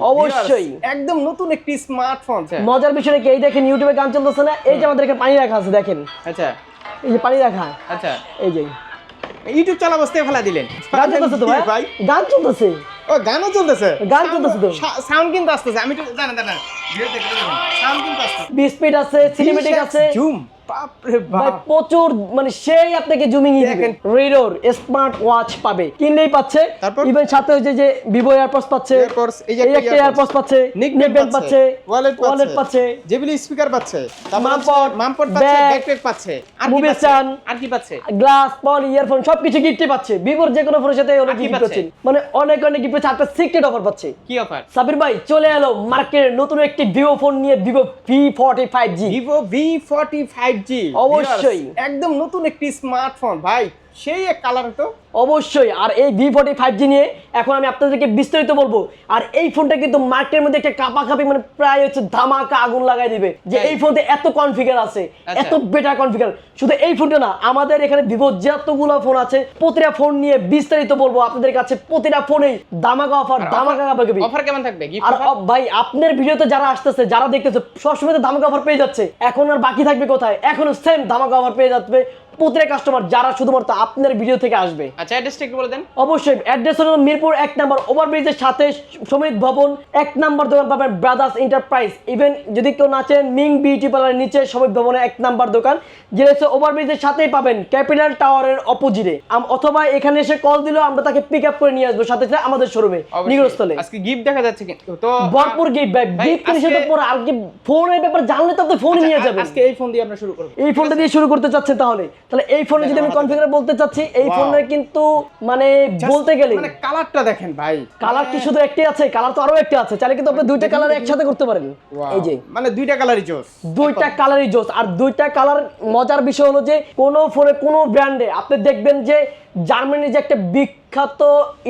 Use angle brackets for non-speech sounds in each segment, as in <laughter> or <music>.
অবশ্যই। একদম নতুন একটি স্মার্টফোন মজার বিষয় কি এই দেখেন ইউটিউবে গান চলতেছে না? এই যে আমাদের এখানে পানি রাখা আছে দেখেন। আচ্ছা। এই যে পানি রাখা। আচ্ছা। এই যে। ইউটিউব চালা বসতে ফেলা দিলেন। গান চলতেছে তো ভাই? ভাই। গান চলতেছে। ও গানও চলতেছে? গান চলতেছে তো। সাউন্ড কিন্তু আসতেছে। আমি তো জানা জানা সাউন্ড কিন্তু আসতেছে। স্পিড আছে সিনেমেটিক আছে। জুম বাপ রে ভাই প্রচুর মানে সেই আপনাকে জুমিং দেখেন। দেখেন স্মার্ট ওয়াচ পাবে। কিনলেই পাচ্ছে। ইভেন সাথে হচ্ছে যে ভিভো এয়ারপডস পাচ্ছে। এই যে একটা একটা এয়ারপডস পাচ্ছে। Nickband নেকব্যান্ড পাচ্ছে। ওয়ালেট ওয়ালেট পাচ্ছে। যেগুলি স্পিকার পাচ্ছে। তারপর মামপট পাচ্ছে ব্যাকপ্যাক পাচ্ছে। আর কি পাচ্ছে? আর কি পাচ্ছে? গ্লাস পল ইয়ারফোন সবকিছু গিফটই পাচ্ছে। ভিভোর যে কোনো ফোনের সাথে অনেক গিফট পাচ্ছে? পাচ্ছে মানে অনেক অনেক গিফট পাচ্ছে। একটা সিক্রেট অফার পাচ্ছে। কি অফার সাবির ভাই চলে এলো মার্কেটের নতুন একটি ভিভো ফোন নিয়ে Vivo V forty five G Vivo V forty five G অবশ্যই। একদম নতুন একটি স্মার্টফোন ভাই। সেই এক কালার তো। অবশ্যই আর এই ভি ফর্টি ফাইভ জি নিয়ে এখন আমি আপনাদেরকে বিস্তারিত বলব। আর এই ফোনটা কিন্তু মার্কেটের মধ্যে একটা কাপাকাপি মানে প্রায় হচ্ছে ধামাকা আগুন লাগাই দিবে। যে এই ফোনতে এত কনফিগার আছে আচ্ছা। এত বেটার কনফিগার শুধু এই ফোনটা না আমাদের এখানে ভিভো যতগুলো ফোন আছে প্রতিটা ফোন নিয়ে বিস্তারিত বলব আপনাদের কাছে। প্রতিটা ফোনেই ধামাকা অফার ধামাকা কাপাকাপি। অফার কেমন থাকবে? আর ভাই আপনার ভিডিওতে যারা আসতেছে যারা দেখতেছে সবসময় তো ধামাকা অফার পেয়ে যাচ্ছে। এখন আর বাকি থাকবে কোথায়? এখনও সেম ধামাকা অফার পেয়ে যাচ্ছে। প্রতিটা কাস্টমার যারা শুধুমাত্র আপনার ভিডিও থেকে আসবে। আচ্ছা অ্যাড্রেসটা একটু বলে দেন। অবশ্যই অ্যাড্রেস হলো মিরপুর এক নম্বর ওভারব্রিজের সাথে সমিত ভবন এক নম্বর দোকান পাবেন ব্রাদার্স এন্টারপ্রাইজ ইভেন যদি কেউ নাচেন মিং বিউটি পার্লারের নিচে সমিত ভবনে এক নম্বর দোকান যেটা হচ্ছে ওভারব্রিজের সাথেই পাবেন ক্যাপিটাল টাওয়ারের অপোজিটে অথবা এখানে এসে কল দিলেও আমরা তাকে পিক আপ করে নিয়ে আসব সাথে সাথে আমাদের শোরুমে। নিগরস্থলে আজকে গিফট দেখা যাচ্ছে কিন্তু তো ভরপুর গিফট ব্যাগ গিফট তো আজকে- পরে আর কি ফোনের ব্যাপার জানলে তো আপনি ফোন আচ্ছা, নিয়ে যাবেন। আজকে এই ফোন দিয়ে আমরা শুরু করব। এই ফোনটা দিয়ে শুরু করতে চাচ্ছেন তাহলে। তাহলে এই ফোনে যদি আমি কনফিগার বলতে চাচ্ছি এই Wow. ফোনে কিন্তু মানে বলতে গেলে মানে কালারটা দেখেন ভাই। কালার কি শুধু একটি আছে? কালার তো আরও একটি আছে। চাইলে কিন্তু আপনি দুইটা কালার একসাথে করতে পারেন। এই যে। মানে দুইটা কালারই জোস দুইটা কালারই জোস আর দুইটা কালার মজার বিষয় হলো যে কোন ফোনে কোনো ব্র্যান্ডে আপনি দেখবেন যে জার্মানির যে একটা বিখ্যাত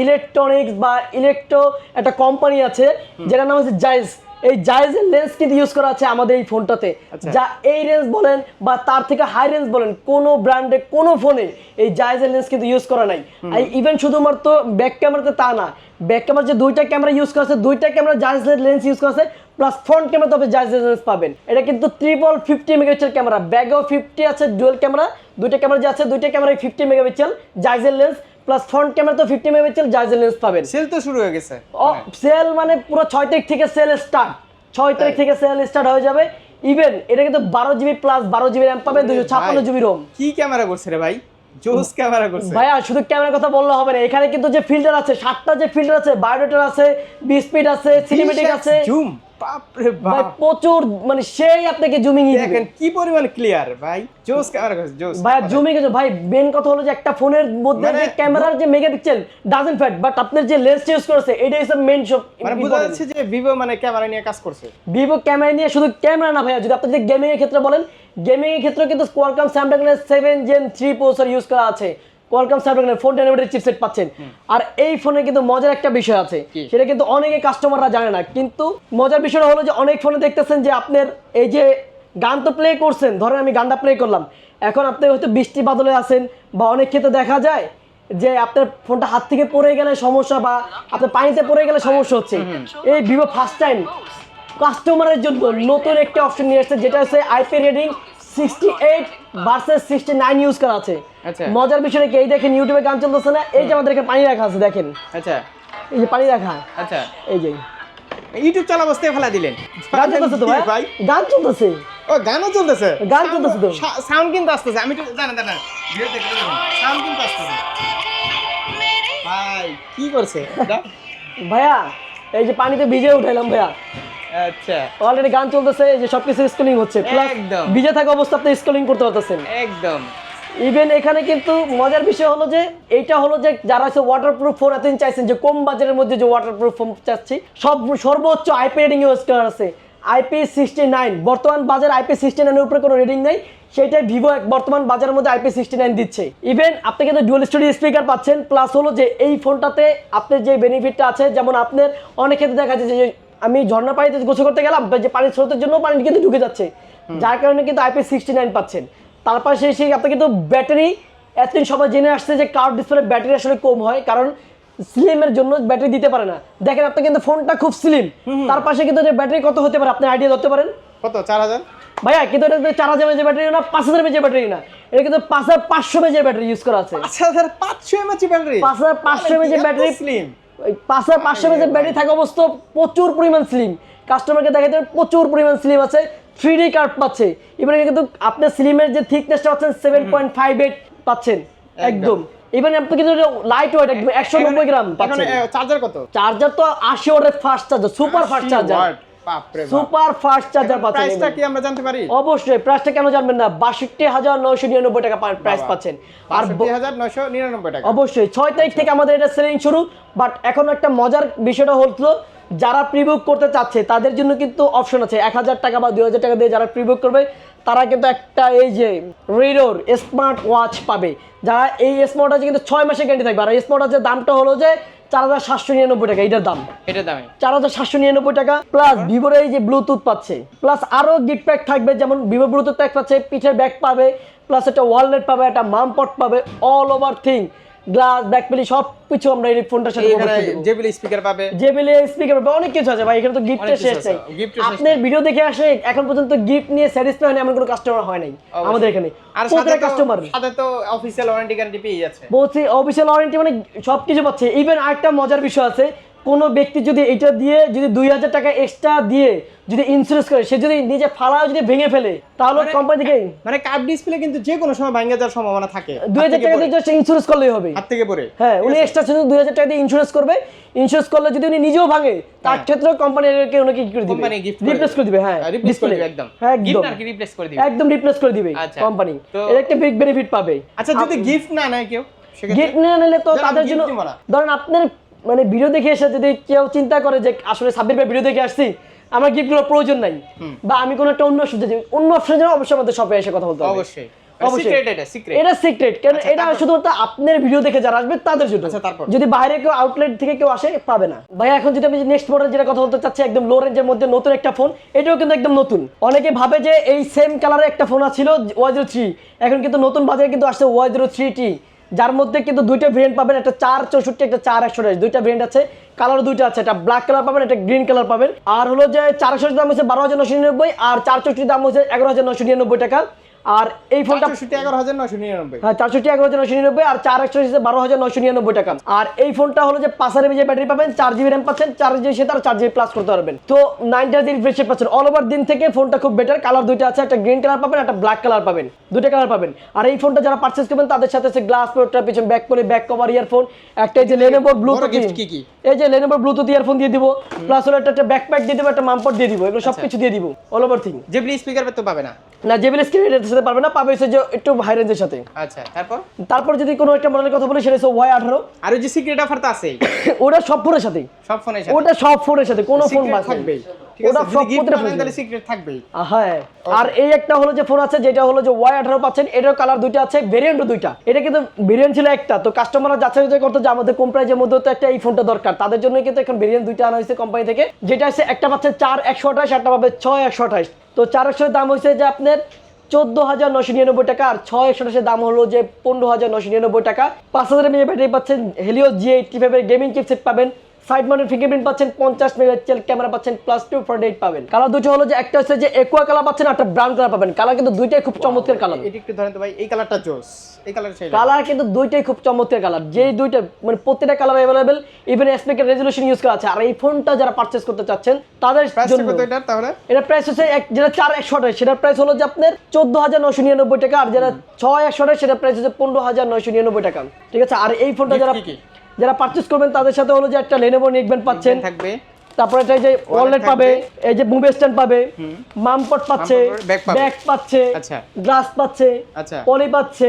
ইলেকট্রনিক্স বা ইলেকট্রো একটা কোম্পানি আছে যেটার নাম হচ্ছে জাইজ এই জাইজের লেন্স কিন্তু ইউজ করা আছে আমাদের এই ফোনটাতে। আচ্ছা। যা এই রেঞ্জ বলেন বা তার থেকে হাই রেঞ্জ বলেন কোনো ব্র্যান্ডে কোনো ফোনে এই জাইজের লেন্স কিন্তু ইউজ করা নাই। আর ইভেন শুধুমাত্র ব্যাক ক্যামেরাতে তা না ব্যাক ক্যামেরা যে দুইটা ক্যামেরা ইউজ করা আছে দুইটা ক্যামেরা জাইজের লেন্স ইউজ করা আছে প্লাস ফ্রন্ট ক্যামেরা তবে জাইজের লেন্স পাবেন। এটা কিন্তু ট্রিপল ফিফটি মেগাপিক্সেল ক্যামেরা ব্যাগেও ফিফটি আছে ডুয়েল ক্যামেরা দুইটা ক্যামেরা যে আছে দুইটা ক্যামেরায় ফিফটি মেগাপিক্সেল জাইজের লেন্স প্লাস ফ্রন্ট ক্যামেরা তো ফিফটি মেগাপিক্সেল জাইজের লেন্স পাবেন। সেল তো শুরু হয়ে গেছে। সেল মানে পুরো ছয় তারিখ থেকে সেল স্টার্ট ছয় তারিখ থেকে সেল স্টার্ট হয়ে যাবে। ইভেন এটা কিন্তু বারো জিবি প্লাস বারো জিবি র্যাম পাবে দুশো ছাপ্পান্ন জিবি রোম কি ক্যামেরা করছে রে ভাই? জোস ক্যামেরা করছে। ভাইয়া শুধু ক্যামেরার কথা বললে হবে না। এখানে কিন্তু যে ফিল্টার আছে সাতটা যে ফিল্টার আছে বায়োডেটার আছে স্পিড আছে সিনেমেটিক আছে। জুম ভাই প্রচুর মানে সেই আপনাকে জুমিং দেখেন কি পরিমাণ ক্লিয়ার ভাই। জোস ক্যামেরা জোস ভাইয়া জুমিং আছে ভাই মেন কথা হলো যে একটা ফোনের মধ্যে মানে- যে ক্যামেরার যে মেগাপিক্সেল ডাজেন্ট ফ্যাট বাট আপনার যে লেন্স ইউজ করেছে এটাই হচ্ছে মেন সব মানে বোঝা যাচ্ছে যে ভিভো মানে ক্যামেরা নিয়ে কাজ করছে। ভিভো ক্যামেরা নিয়ে শুধু ক্যামেরা না যদি আপনি যদি গেমিং এর ক্ষেত্রে বলেন গেমিং এর ক্ষেত্রে কিন্তু কোয়ালকম জেন প্রসেসর ইউজ করা আছে। চিপসেট পাচ্ছেন। আর এই কিন্তু মজার একটা বিষয় আছে। সেটা কিন্তু অনেকে কাস্টমাররা জানে না। কিন্তু মজার বিষয়টা হলো যে অনেক ফোনে দেখতেছেন যে আপনার এই যে গান তো প্লে করছেন ধরেন আমি গানটা প্লে করলাম। এখন আপনি হয়তো বৃষ্টি বাদলে আছেন বা অনেক ক্ষেত্রে দেখা যায় যে আপনার ফোনটা হাত থেকে পড়ে গেলে সমস্যা বা আপনার পানিতে পড়ে গেলে সমস্যা হচ্ছে। এই ভিভো ফার্স্ট টাইম কাস্টমারের জন্য নতুন একটা অপশন নিয়ে আসছে যেটা হচ্ছে আইপি রেডিং আচ্ছা। মজার কি এই দেখেন ইউটিউবে গান চলতেছে না এই যে হ্যাঁ। আমাদের এখানে পানি রাখা আছে দেখেন। আচ্ছা। এই যে পানি রাখা। আচ্ছা। এই যে। ইউটিউব চালা ফেলা দিলেন। গান চলতেছে তো ভাই? গান চলতেছে। ও গানও চলতেছে? গান চলতেছে তো। সাউন্ড কিন্তু আসতেছে। আমি তো সাউন্ড কিন্তু আসতেছে। ভাই কি করছে? ভাইয়া এই যে পানিতে ভিজে উঠাইলাম ভাইয়া। আচ্ছা। অলরেডি গান চলতেছে যে সবকিছু স্কুলিং হচ্ছে। প্লাস। ভিজে থাকা অবস্থা আপনি স্কুলিং করতে পারতেছেন। একদম। ইভেন এখানে কিন্তু মজার বিষয় হলো যে এইটা হলো যে যারা হচ্ছে ওয়াটারপ্রুফ ফোন এতদিন চাইছেন যে কম বাজারের মধ্যে যে ওয়াটারপ্রুফ ফোন চাচ্ছি সব সর্বোচ্চ আইপি রেটিং ইউজ করা আছে? আইপি সিক্সটি নাইন বর্তমান বাজার আইপি সিক্সটি নাইনের উপরে কোনো রেটিং নেই। সেটাই ভিভো বর্তমান বাজারের মধ্যে আইপি সিক্সটি নাইন দিচ্ছে। ইভেন আপনি কিন্তু ডুয়েল স্টুডিও স্পিকার পাচ্ছেন প্লাস হলো যে এই ফোনটাতে আপনার যে বেনিফিটটা আছে যেমন আপনার অনেক ক্ষেত্রে দেখা যাচ্ছে যে আমি ঝর্ণা পানিতে গোসল করতে গেলাম যে পানির স্রোতের জন্য পানি কিন্তু ঢুকে যাচ্ছে। যার কারণে কিন্তু আইপি সিক্সটি নাইন পাচ্ছেন। তারপর সেই সেই আপনি কিন্তু ব্যাটারি এতদিন সবাই জেনে আসছে যে কার ডিসপ্লে ব্যাটারি আসলে কম হয় কারণ স্লিমের জন্য ব্যাটারি দিতে পারে না। দেখেন আপনি কিন্তু ফোনটা খুব স্লিম তার পাশে কিন্তু ব্যাটারি কত হতে পারে আপনি আইডিয়া ধরতে পারেন? কত? চার হাজার? ভাইয়া কিন্তু এটা চার হাজার মেজের ব্যাটারি না পাঁচ হাজার মেজের ব্যাটারি না। এটা কিন্তু পাঁচ হাজার পাঁচশো মেজের ব্যাটারি ইউজ করা আছে। পাঁচ হাজার পাঁচশো এমএচ ব্যাটারি? পাঁচ হাজার পাঁচশো মেজের ব্যাটারি স্লিম পাঁচ হাজার পাঁচশো ব্যাটারি থাকা অবস্থা প্রচুর পরিমাণ স্লিম কাস্টমারকে দেখাতে প্রচুর পরিমাণ স্লিম আছে থ্রি ডি কার্ড পাচ্ছে। এবারে কিন্তু আপনি স্লিমের যে থিকনেসটা পাচ্ছেন সেভেন পয়েন্ট ফাইভ এইট পাচ্ছেন একদম। এবারে আপনি কিন্তু লাইট ওয়েট একদম একশো নব্বই গ্রাম চার্জার কত? চার্জার তো আশি ওয়াটের fast charger super fast charger বাপরে সুপার ফাস্ট চার্জার পাচ্ছেন প্রাইসটা কি আমরা জানতে পারি? অবশ্যই প্রাইসটা কেন জানবেন না? টাকা প্রাইস পাচ্ছেন। আর অবশ্যই তারিখ থেকে আমাদের এটা সেলিং শুরু বাট এখন একটা মজার বিষয়টা হলো যারা প্রিবুক করতে চাচ্ছে তাদের জন্য কিন্তু অপশন আছে। এক হাজার টাকা বা দুই হাজার টাকা দিয়ে যারা প্রিবুক করবে তারা কিন্তু একটা এই যে রিডোর স্মার্ট ওয়াচ পাবে। যারা এই স্মার্ট ওয়াচে কিন্তু ছয় মাসের গ্যারান্টি থাকবে। আর এই স্মার্ট ওয়াচের দামটা হলো যে চার হাজার সাতশো নিরানব্বই টাকা এটার দাম চার হাজার সাতশো নিরানব্বই টাকা প্লাস ভিভোর এই যে ব্লুটুথ পাচ্ছে প্লাস আরও গিফট প্যাক থাকবে যেমন ভিভো ব্লুটুথ প্যাক পাচ্ছে পিঠের ব্যাগ পাবে প্লাস একটা ওয়ালনেট পাবে একটা মাম পট পাবে all over thing glass back পেলি সব কিছু আমরা এই ফোনটার সাথে। জেবিএল স্পিকার পাবে। জেবিল স্পিকার পাবে অনেক কিছু আছে ভাই এখানে তো গিফটের শেষ নাই। আপনার ভিডিও দেখে আসে এখন পর্যন্ত গিফট নিয়ে স্যাটিসফাই হয়নি এমন কোনো কাস্টমার হয় নাই আমাদের এখানে। আর সাথে কাস্টমার সাথে তো অফিশিয়াল ওয়ারেন্টি গ্যারান্টি পেয়ে যাচ্ছে। বলছি অফিশিয়াল ওয়ারেন্টি মানে সব কিছু পাচ্ছে। ইভেন আরেকটা মজার বিষয় আছে কোনো ব্যক্তি যদি এটা দিয়ে যদি দুই হাজার টাকা এক্সট্রা দিয়ে যদি ইন্স্যুরেন্স করে সে যদি নিজে ফালাও যদি ভেঙে ফেলে তাহলে কোম্পানি থেকে মানে কার্ড ডিসপ্লে কিন্তু যে কোনো সময় ভাঙে যাওয়ার সম্ভাবনা থাকে। দুই হাজার টাকা দিয়ে জাস্ট ইন্স্যুরেন্স করলেই হবে। হাত থেকে পড়ে। হ্যাঁ উনি এক্সট্রা শুধু দুই হাজার টাকা দিয়ে ইন্স্যুরেন্স করবে। ইন্স্যুরেন্স করলে যদি উনি নিজেও ভাঙে তার হ্যাঁ। ক্ষেত্রে কোম্পানি ওনাকে কি করে দিবে। কোম্পানি গিফট রিপ্লেস করে দিবে হ্যাঁ রিপ্লেস করে দিবে একদম। হ্যাঁ গিফট একদম কি রিপ্লেস করে দিবে? একদম রিপ্লেস করে দিবে। কোম্পানি এর একটা বিগ বেনিফিট পাবে। আচ্ছা যদি গিফট না নেয় কেউ গিফট নিয়ে নিলে তো তাদের জন্য ধরেন আপনার মানে ভিডিও দেখে এসে যদি কেউ চিন্তা করে যে আসলে সাব্বির ভাই ভিডিও দেখে আসছি আমার গিফটগুলোর প্রয়োজন নাই। বা আমি কোনো একটা অন্য অপশন অন্য অপশনের জন্য অবশ্যই আমাদের শপে এসে কথা বলতে হবে। অবশ্যই। এটা সিক্রেট এটা কারণ আচ্ছা, এটা শুধুমাত্র আপনার ভিডিও দেখে যারা আসবে তাদের জন্য। আচ্ছা, যদি বাইরে কেউ আউটলেট থেকে কেউ আসে পাবে না। ভাই এখন যদি আমি নেক্সট মডেল যেটা কথা বলতে চাচ্ছি একদম লো রেঞ্জের মধ্যে নতুন একটা ফোন এটাও কিন্তু একদম নতুন। অনেকে ভাবে যে এই সেম কালারের একটা ফোন ছিল ওয়াই জিরো থ্রি এখন কিন্তু নতুন বাজারে কিন্তু আসছে ওয়াই জিরো থ্রি টি যার মধ্যে কিন্তু দুইটা ভেরিয়েন্ট পাবেন, একটা চার চৌষট্টি, একটা চার একশো দুইটা ভেরিয়েন্ট আছে কালার দুইটা আছে, একটা ব্ল্যাক কালার পাবেন, একটা গ্রিন কালার পাবেন। আর হলো যে চার একশো দাম হচ্ছে বারো হাজার নশো নিরানব্বই, আর চার চৌষট্টি দাম হচ্ছে এগারো হাজার নশো নিরানব্বই টাকা। আর এই ফোনটা এগারো হাজার নশো নিরানব্বই। হ্যাঁ চারষট্টি এগারো হাজার নশো নিরানব্বই আর চার একশো বারো হাজার নশো নিরানব্বই টাকা। আর এই ফোনটা হলো যে পাঁচ হাজার এমএজের ব্যাটারি পাবেন চার জিবি র্যাম পাচ্ছেন চার জিবি সাথে আর চার জিবি প্লাস করতে পারবেন। তো নাইনটা জিবি রিফ্রেশ পাচ্ছেন। অল ওভার দিন থেকে ফোনটা খুব বেটার কালার দুইটা আছে একটা গ্রিন কালার পাবেন একটা ব্ল্যাক কালার পাবেন। দুটো কালার পাবেন। আর এই ফোনটা যারা পারচেস করবেন তাদের সাথে আছে গ্লাস প্রোটা পিছনে ব্যাক করে ব্যাক কভার ইয়ারফোন একটা এই যে লেনোভোর ব্লুটুথ কি কি? এই যে লেনোভোর ব্লুটুথ ইয়ারফোন দিয়ে দিব প্লাস হলো একটা ব্যাকপ্যাক দিয়ে দিব একটা মামপট দিয়ে দিব এগুলো সবকিছু দিয়ে দিব all over thing JBL speaker তো পাবে না। না জেবিএল স্ক্রিন এর সাথে পারবে না পাবে হচ্ছে যে একটু হাই রেঞ্জের সাথে। আচ্ছা তারপর? তারপর যদি কোনো একটা মডেলের কথা বলি সেটা হচ্ছে ওয়াই আঠারো। আর ওই যে সিক্রেট অফার তো আছেই। <coughs> ওটা সব ফোনের সাথেই। সব ফোনের সাথে। ওটা সব ফোনের সাথে কোনো ফোন বাদ নেই। ওটা সব যদি গিফট প্রতিটা না নেন ফোনে তাহলে সিক্রেট থাকবেই। হ্যাঁ। আর এই একটা হলো যে ফোন আছে যেটা হলো যে ওয়াই আঠারো পাচ্ছেন এটার কালার দুইটা আছে ভেরিয়েন্টও দুইটা। এটা কিন্তু ভেরিয়েন্ট ছিল একটা। তো কাস্টমাররা যাচাই যাচাই করতো যে আমাদের কম প্রাইজের মধ্যে তো একটা এই ফোনটা দরকার। তাদের জন্য কিন্তু এখন ভেরিয়েন্ট দুইটা আনা হয়েছে কোম্পানি থেকে। যেটা হচ্ছে একটা পাচ্ছে চার একশো আঠাশ একটা পাবে ছয় একশো আঠাশ। তো চার একশোর দাম হয়েছে যে আপনার চোদ্দ হাজার নশো নিরানব্বই টাকা আর ছয় একশো দাম হলো যে পনেরো হাজার নশো নিরানব্বই টাকা। পাঁচ হাজার এমএ ব্যাটারি পাচ্ছেন হেলিও জি এইটটি ফাইভের গেমিং চিপসেট পাবেন। সাইড মাউন্টেড ফিঙ্গারপ্রিন্ট পাচ্ছেন পঞ্চাশ মেগাপিক্সেল ক্যামেরা পাচ্ছেন প্লাস টু ফোর এইট পাবেন। কালার দুটো হলো যে একটা হচ্ছে যে একুয়া কালার পাচ্ছেন একটা ব্রাউন কালার পাবেন। কালার কিন্তু দুইটাই খুব চমৎকার কালার এটা একটু ধরেন তো ভাই এই কালারটা জোস এই কালার কালার কিন্তু দুইটাই খুব চমৎকার কালার যেই দুইটা মানে প্রত্যেকটা কালার অ্যাভেলেবেল ইভেন এসপেকের রেজলিউশন ইউজ করা আছে। আর এই ফোনটা যারা পারচেস করতে চাচ্ছেন তাদের জন্য এটা তাহলে? এটা প্রাইস হচ্ছে এক যেটা চার একশো আঠাশ সেটার প্রাইস হলো যে আপনার চোদ্দ হাজার নশো নিরানব্বই টাকা। আর একশো আঠাশ সেটার প্রাইস হচ্ছে পনেরো হাজার নশো নিরানব্বই টাকা। ঠিক আছে? আর এই ফোনটা যারা? যারা পারচেস করবেন তাদের সাথে হলো যে একটা লেনেভো নেকব্যান্ড পাচ্ছেন থাকবে তারপরে এটা যে ওয়ালেট পাবে এই যে মুভ স্ট্যান্ড পাবে মামপট পাচ্ছে। ব্যাগ পাচ্ছে আচ্ছা। গ্লাস পাচ্ছে আচ্ছা। পলি পাচ্ছে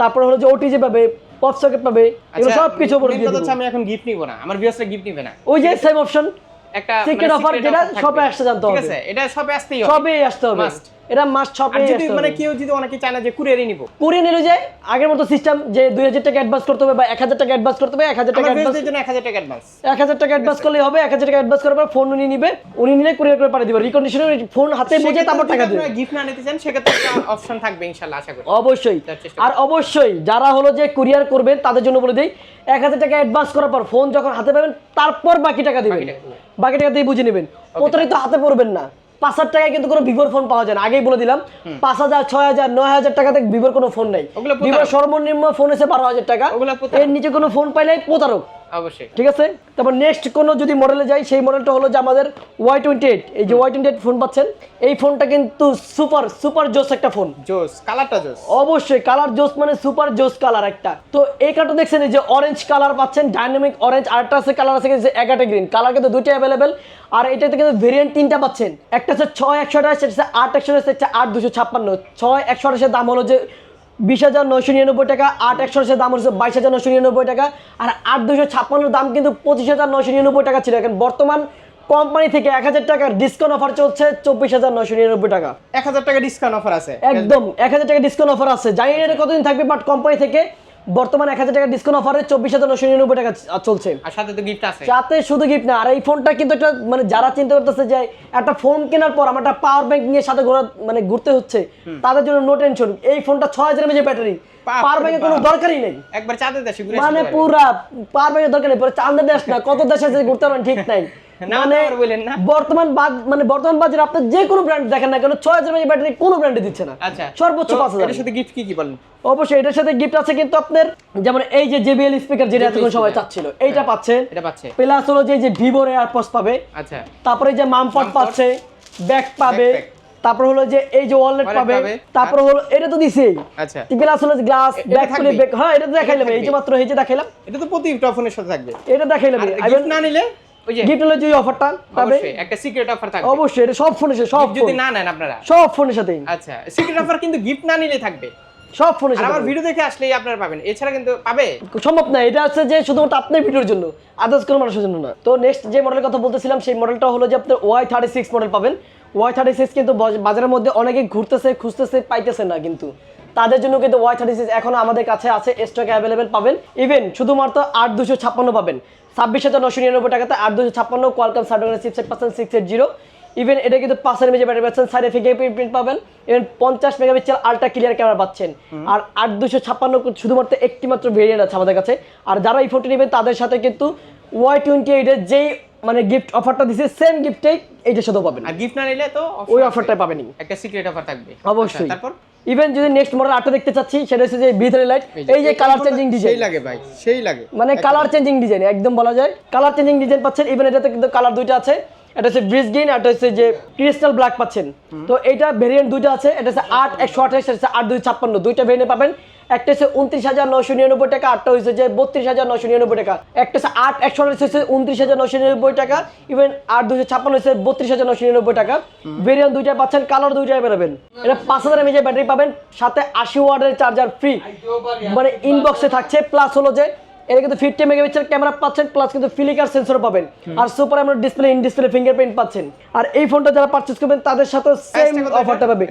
তারপরে হলো যে ওটিজি পাবে পপ সকেট পাবে এগুলো সব কিছু উপরে দিয়ে। হচ্ছে আমি এখন গিফট নিব না আমার ভিউয়ার্সরা গিফট নিবে না ওই যে সেম অপশন একটা Secret মানে secret যেটা। শপে আসতে জানতে হবে ঠিক আছে এটা শপে আসতেই হবে সবই আসতে হবে Must. এটা মাস আর শপে যদি মানে কেউ যদি অনেকে চায় না যে কুরিয়ারই নিব। কুরিয়ে নিলে যায় আগের মতো সিস্টেম যে দুই হাজার টাকা অ্যাডভান্স করতে হবে বা এক হাজার টাকা অ্যাডভান্স করতে হবে এক হাজার টাকা অ্যাডভান্স জন্য 1000 টাকা অ্যাডভান্স এক হাজার টাকা অ্যাডভান্স করলে হবে এক হাজার টাকা অ্যাডভান্স করার পর ফোন উনি নিবে উনি নিলে কুরিয়ার করে পাঠিয়ে দিবে। রিকন্ডিশনে ফোন হাতে বুঝে তারপর টাকা দিবে। গিফট না নিতে চান সেক্ষেত্রে অপশন থাকবে ইনশাআল্লাহ আশা করি। অবশ্যই। আর অবশ্যই যারা হলো যে কুরিয়ার করবেন তাদের জন্য বলে দিই এক হাজার টাকা অ্যাডভান্স করার পর ফোন যখন হাতে পাবেন তারপর বাকি টাকা দিবেন। বাকি টাকা দিবেন। বাকি টাকা দিয়ে বুঝে নেবেন। প্রতারিত হাতে পড়বেন না। পাঁচ হাজার টাকায় কিন্তু কোনো ভিভোর ফোন পাওয়া যায় না। আগেই বলে দিলাম পাঁচ হাজার ছয় হাজার নয় হাজার টাকাতে ভিভোর কোনো ফোন নেই। ভিভোর সর্বনিম্ন ফোন এসে বারো হাজার টাকা। এর নিচে কোনো ফোন পাইলে প্রতারক। অবশ্যই। ঠিক আছে? তারপর নেক্সট কোনো যদি মডেলে যাই সেই মডেলটা হলো যে আমাদের ওয়াই টোয়েন্টি এইট এই যে ওয়াই টোয়েন্টি এইট ফোন পাচ্ছেন এই ফোনটা কিন্তু সুপার সুপার জোস একটা ফোন জোস কালারটা জোস অবশ্যই কালার জোস মানে সুপার জোস কালার একটা। তো এই কার্ডটা দেখছেন যে অরেঞ্জ কালার পাচ্ছেন ডাইনামিক অরেঞ্জ আরেকটা আছে কালার আছে যে এগারোটা গ্রিন কালার কিন্তু দুইটা অ্যাভেলেবেল আর এটাতে কিন্তু ভেরিয়েন্ট তিনটা পাচ্ছেন। একটা হচ্ছে ছয় একশো আঠাশ একটা হচ্ছে আট একশো আঠাশ একটা আট দুশো ছাপ্পান্ন। ছয় একশো আঠাশের দাম হলো যে বিশ হাজার নয়শো নিরানব্বই টাকা আট একশো দাম হচ্ছে বাইশ হাজার নশো নিরানব্বই টাকা আর আট দুশো ছাপ্পান্নর দাম কিন্তু পঁচিশ হাজার নয়শো নিরানব্বই টাকা ছিল। এখন বর্তমান কোম্পানি থেকে এক হাজার টাকার ডিসকাউন্ট অফার চলছে চব্বিশ হাজার নয়শো নিরানব্বই টাকা। 1000 টাকা ডিসকাউন্ট অফার আছে। একদম এক হাজার টাকা ডিসকাউন্ট অফার আছে। জানি এটা কতদিন থাকবে বাট কোম্পানি থেকে বর্তমানে এক হাজার টাকা ডিসকাউন্ট অফারে চব্বিশ হাজার নশো নিরানব্বই টাকা চলছে। আর সাথে তো গিফট আছে। সাথে শুধু গিফট না আর এই ফোনটা কিন্তু একটা মানে যারা চিন্তা করতেছে যে একটা ফোন কেনার পর আমার একটা পাওয়ার ব্যাংক নিয়ে সাথে ঘোরা মানে ঘুরতে হচ্ছে তাদের জন্য নো টেনশন এই ফোনটা ছয় হাজার এমএজের ব্যাটারি পাওয়ার ব্যাংকের কোনো দরকারই নেই। একবার চাঁদের দেশে মানে পুরা। পাওয়ার ব্যাংকের দরকার নেই পুরো দেশ না কত দেশ ঘুরতে পারেন ঠিক নাই। না, আবার বললেন না। বর্তমান মানে বর্তমান বাজারে আপনি যে কোনো ব্র্যান্ড দেখেন না কেন ছয় হাজার ব্যাটারি কোনো ব্র্যান্ডে দিচ্ছে না। সর্বোচ্চ পাঁচ হাজার। সাথে গিফট কি কি বলেন? অবশ্যই এটার সাথে গিফট আছে কিন্তু আপনার যেমন এই যে জেবিএল স্পিকার যেটা এতক্ষণ সবাই চাচ্ছিল এইটা। এটা পাচ্ছে। প্লাস হলো যে যে ভিভোর এয়ারপডস পাবে। আচ্ছা। তারপরে যে মামপট পাচ্ছে ব্যাক পাবে। তারপর হলো যে এই যে ওয়ালেট পাবে। তারপর হলো এটা তো দিছেই আচ্ছা। প্লাস হলো গ্লাস ব্যাক খুলে ব্যাক হ্যাঁ এটা তো দেখাইলাম এই যে মাত্র এই যে দেখাইলাম। এটা তো প্রতি সাথে থাকবে। এটা দেখাইলাম। না নিলে ওই যে গিফট যে অফারটা অবশ্যই একটা সিক্রেট অফার থাকবে। অবশ্যই এটা সব ফোনের সাথে সব যদি না নেন আপনারা। সব ফোনের সাথেই। আচ্ছা সিক্রেট অফার কিন্তু গিফট না নিলে থাকবে। সব ফোনের আমার ভিডিও দেখে আসলেই আপনারা পাবেন। এছাড়া কিন্তু পাবে? সম্ভব না এটা হচ্ছে যে শুধুমাত্র আপনার ভিডিওর জন্য আদার্স কোনো মানুষের জন্য না। তো নেক্সট যে মডেলের কথা বলতেছিলাম সেই মডেলটা হলো যে আপনার ওয়াই থার্টি সিক্স মডেল পাবেন। ওয়াই থার্টি সিক্স কিন্তু বাজারের মধ্যে অনেকে ঘুরতেছে খুঁজতেছে পাইতেছে না কিন্তু। তাদের জন্য কিন্তু ওয়াই থার্টি সিক্স এখনও আমাদের কাছে আছে স্টক অ্যাভেলেবেল পাবেন। ইভেন শুধুমাত্র আট দুশো ছাপ্পান্ন পাবেন। ছাব্বিশ হাজার নশো নিরানব্বই টাকাতে আট দুশো ছাপ্পান্ন কোয়ালকাম সার্টিফিকেট চিপসেট পাচ্ছেন সিক্স এইট জিরো। ইভেন এটা কিন্তু পাঁচের মেজে ব্যাটারি পাচ্ছেন সাইডে প্রিন্ট পাবেন। ইভেন পঞ্চাশ মেগাপিক্সেল আলট্রা ক্লিয়ার ক্যামেরা পাচ্ছেন। আর আট দুশো ছাপ্পান্ন শুধুমাত্র একটি মাত্র ভেরিয়েন্ট আছে আমাদের কাছে। আর যারা এই ফোনটি নেবেন তাদের সাথে কিন্তু ওয়াই টোয়েন্টি এইটের যেই মানে গিফট অফারটা দিছে সেম গিফটেই এইটার সাথেও পাবেন। আর গিফট না নিলে তো ওই option অফারটা আছে। পাবেনই। একটা সিক্রেট অফার থাকবে। অবশ্যই। আচ্ছা, তারপর? ইভেন যদি নেক্সট মডেল আটটা দেখতে চাচ্ছি সেটা হচ্ছে যে ভিতরে লাইট এই যে কালার চেঞ্জিং সেই ডিজাইন লাগে ভাই সেই লাগে। মানে কালার চেঞ্জিং ডিজাইন একদম বলা যায়। কালার চেঞ্জিং ডিজাইন পাচ্ছেন ইভেন এটাতে কিন্তু কালার দুইটা আছে। এটা হচ্ছে ব্রিজ গ্রিন আর এটা হচ্ছে যে ক্রিস্টাল ব্ল্যাক পাচ্ছেন। তো এটা ভেরিয়েন্ট দুইটা আছে এটা হচ্ছে আট একশো আঠাশ এটা হচ্ছে আট দুই ছাপ্পান্ন। দুইটা ভেরিয়েন্ট পাবেন। একটা হচ্ছে উনত্রিশ হাজার নশো নিরানব্বই টাকা আটটা হয়েছে যে বত্রিশ হাজার নশো নিরানব্বই টাকা। একটা হচ্ছে আট একশো হচ্ছে উনত্রিশ হাজার নশো নিরানব্বই টাকা। ইভেন আট দুশো ছাপ্পান্ন হচ্ছে বত্রিশ হাজার নশো নিরানব্বই টাকা। ভেরিয়ান দুইটায় পাচ্ছেন কালার দুইটাই বেরোবেন। এটা পাঁচ হাজার এমএজের ব্যাটারি পাবেন, সাথে আশি ওয়ার্ডের চার্জার ফ্রি মানে ইনবক্সে থাকছে প্লাস হলো যে এটা কিন্তু ফিফটি মেগাপিক্সেল ক্যামেরা পাচ্ছেন প্লাস কিন্তু ফিলিকার সেন্সর পাবেন। আর super AMOLED display in display fingerprint পাচ্ছেন। আর এই ফোনটা যারা পারচেজ করবেন তাদের সাথে সেম অফারটা পাবে।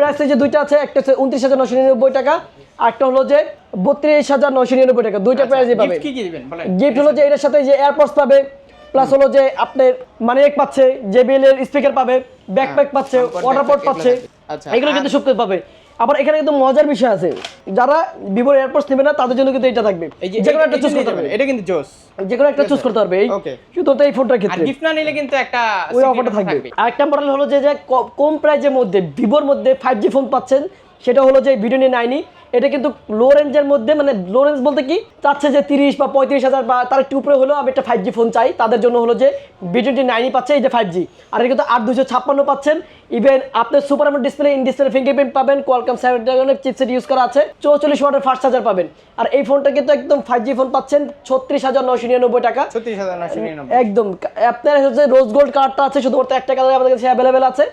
প্রাইস যে দুইটা আছে একটা হচ্ছে উনত্রিশ হাজার নশো নিরানব্বই টাকা আর একটা হলো যে বত্রিশ হাজার নশো নিরানব্বই টাকা। দুইটা প্রাইসই পাবে। গিফট কি কি দিবেন? বলেন। গিফট হলো যে এটার সাথে যে এয়ারপডস পাবে প্লাস হলো যে আপনার মানে এক পাচ্ছে জেবিএল এর স্পিকার পাবে ব্যাকপ্যাক পাচ্ছে ওয়াটারপোর্ট পাচ্ছে। এগুলো আচ্ছা, এগুলো কিন্তু সব পাবে। আবার এখানে কিন্তু মজার বিষয় আছে। যারা ভিভো এয়ারপোর্টস নেবে না তাদের জন্য কিন্তু এটা থাকবে। এই যে কোনো একটা চুজ করতে পারবে। এটা কিন্তু জোস যে কোনো একটা চুজ করতে পারবে। এই শুধু তো এই ফোনটার ক্ষেত্রে। গিফট না নিলে কিন্তু একটা ওই অফারটা থাকবে। আরেকটা মডেল হলো যে কম প্রাইজের মধ্যে ভিভোর মধ্যে ফাইভ জি ফোন পাচ্ছেন সেটা হলো যে ভিডিও নিয়ে নাইনি এটা কিন্তু লো রেঞ্জের মধ্যে মানে লো রেঞ্জ বলতে কি? চাচ্ছে যে তিরিশ বা পঁয়ত্রিশ হাজার বা তার একটু উপরে হলেও আমি একটা ফাইভ জি ফোন চাই। তাদের জন্য হলো যে ভিডিও নাইনই পাচ্ছে এই যে ফাইভ জি আর এটা কিন্তু আট দুশো ছাপ্পান্ন পাচ্ছেন। ইভেন আপনার super AMOLED display in display fingerprint পাবেন। কোয়ালকাম স্ন্যাপড্রাগনের চিপসেট ইউজ করা আছে। চৌচল্লিশ ওয়াটের ফার্স্ট চার্জার পাবেন। আর এই ফোনটা কিন্তু একদম ফাইভ জি ফোন পাচ্ছেন। ছত্রিশ হাজার নশো নিরানব্বই টাকা। ছত্রিশ হাজার নশো নিরানব্বই। একদম। আপনার হচ্ছে রোজ গোল্ড কার্ডটা আছে শুধুমাত্র একটা কালার আমাদের কাছে অ্যাভেলেবেল আছে।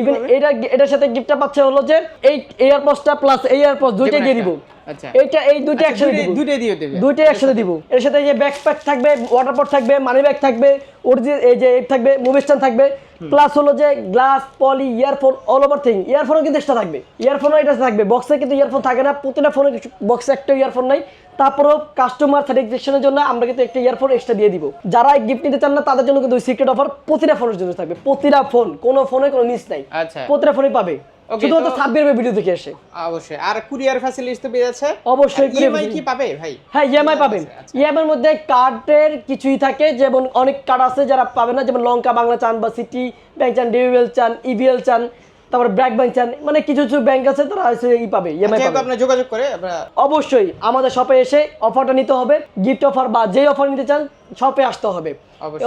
ইভেন এটা এটার সাথে গিফটটা পাচ্ছে হলো যে এই এয়ারপডসটা প্লাস এই এয়ারপডস দুইটা দিয়ে দিব। আচ্ছা। এই দুইটা আচ্ছা, একসাথে দিব। দুইটাই দিয়ে দেবে। দুইটাই একসাথে দিব। এর সাথে যে ব্যাকপ্যাক থাকবে ওয়াটার পট থাকবে মানি ব্যাগ থাকবে অরিজিনাল এই যে থাকবে মুভি স্ট্যান্ড থাকবে প্লাস হলো যে glass poly earphone all over thing ইয়ারফোনও কিন্তু এক্সট্রা থাকবে। ইয়ারফোনও এটা থাকবে। বক্সে কিন্তু ইয়ারফোন থাকে না। প্রতিটা ফোনে বক্সে একটা ইয়ারফোন নাই। তারপরেও কাস্টমার স্যাটিসফ্যাকশনের জন্য আমরা কিন্তু একটা ইয়ারফোন এক্সট্রা দিয়ে দিব। যারা গিফট নিতে চান না তাদের জন্য কিন্তু সিক্রেট অফার প্রতিটা ফোনের জন্য থাকবে। প্রতিটা ফোন কোনো ফোনে কোনো মিস নাই। আচ্ছা। প্রতিটা ফোনই পাবে। শুধুমাত্র সাব্বির ভিডিও দেখে এসে অবশ্যই। আর কুরিয়ার ফ্যাসিলিটি তো পেয়ে অবশ্যই ইএমআই কি পাবে ভাই? হ্যাঁ ইএমআই পাবেন। আচ্ছা। ইএমআই এর মধ্যে কার্ডের কিছুই থাকে যেমন অনেক কার্ড আছে যারা পাবে না যেমন লঙ্কা বাংলা চান বা সিটি ব্যাংক চান ডিবিএল চান ইবিএল চান তারপর ব্র্যাক ব্যাংক চান মানে কিছু কিছু ব্যাংক আছে তারা ই পাবে ইএমআই পাবে। আপনি যোগাযোগ করে আমরা অবশ্যই আমাদের শপে এসে অফারটা নিতে হবে গিফট অফার বা যেই অফার নিতে চান শপে আসতে হবে।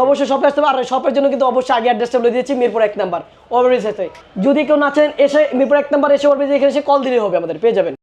অবশ্যই। শপে আসতে হবে আর শপের জন্য কিন্তু অবশ্যই আগে অ্যাড্রেসটা বলে দিয়েছি মিরপুর এক নাম্বার। ওভারব্রিজ সাথে যদি কেউ না চান এসে মিরপুর এক নাম্বার এসে ওভারব্রিজ এখানে এসে কল দিলে হবে আমাদের পেয়ে যাবেন।